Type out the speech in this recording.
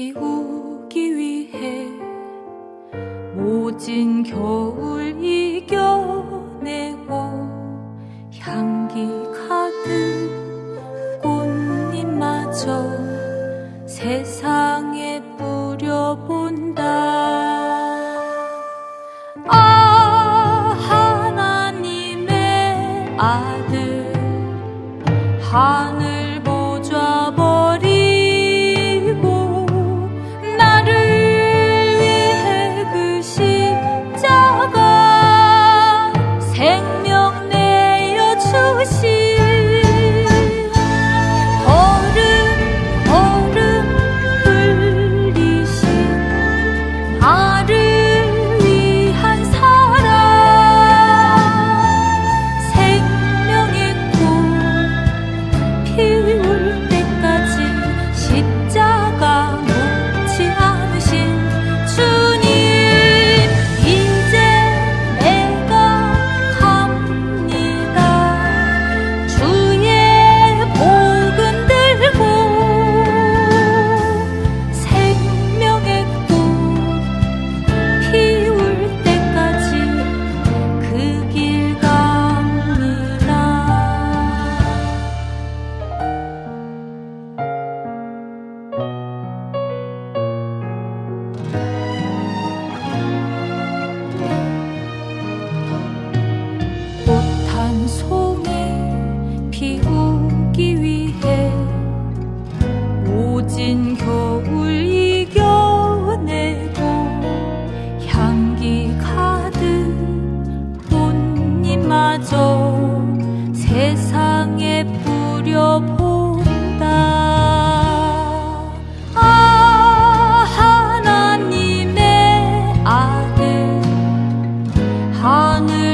키우기 위해 모진 겨울 이겨내고 향기 가득 꽃잎마저 세상에 뿌려본다. 아, 하늘 honor.